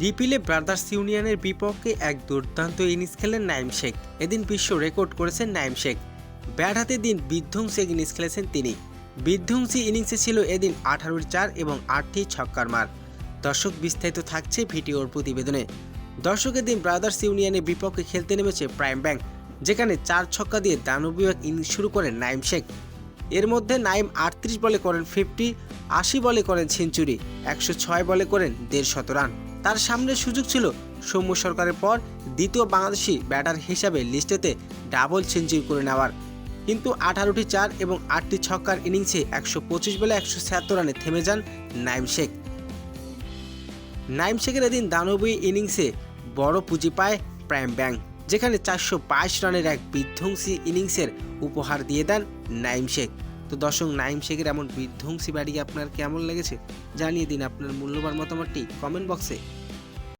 ডিপিলে brothers ইউনিয়নের বিপক্ষে এক দুর্দান্ত ইনিংস খেলেন নাইম শেখ। এদিন বিশ্ব রেকর্ড করেছেন নাইম শেখ। ব্যাট হাতে দিন বিধ্বংসী ইনিংস খেলেছেন তিনি। বিধ্বংসী ইনিংসে ছিল এদিন আঠারোর চার এবং আটটি ছক্কার মার। দর্শক বিস্তারিত থাকছে ভিডিওর প্রতিবেদনে। দর্শকের দিন ব্রাদার্স ইউনিয়নের বিপক্ষে খেলতে নেমেছে প্রাইম ব্যাংক, যেখানে চার ছক্কা দিয়ে দানবীয় ইনিংস শুরু করেন নাইম শেখ। এর মধ্যে নাইম আটত্রিশ বলে করেন ফিফটি আশি বলে করেন সেঞ্চুরি, একশো ছয় বলে করেন দেড় শত রান। তার সামনে সুযোগ ছিল সৌম্য সরকারের পর দ্বিতীয় বাংলাদেশি ব্যাটার হিসাবে লিস্টেতে ডাবল সেঞ্চুরি করে নেওয়ার। কিন্তু আঠারোটি চার এবং আটটি ছক্কার ইনিংসে একশো পঁচিশ বলে একশো ছিয়াত্তর রানে থেমে যান নাইম শেখ। নাইম শেখের এদিন দানবী ইনিংসে বড় পুঁজি পায় প্রাইম ব্যাংক যেখানে চারশো বাইশ রানের এক বিধ্বংসী ইনিংসের উপহার দিয়ে দেন নাইম শেখ। তো দর্শক নাইম শেখের এমন বিধ্বংসী বাড়ি আপনার কেমন লেগেছে? জানিয়ে দিন আপনার মূল্যবান মতামতটি কমেন্ট বক্সে।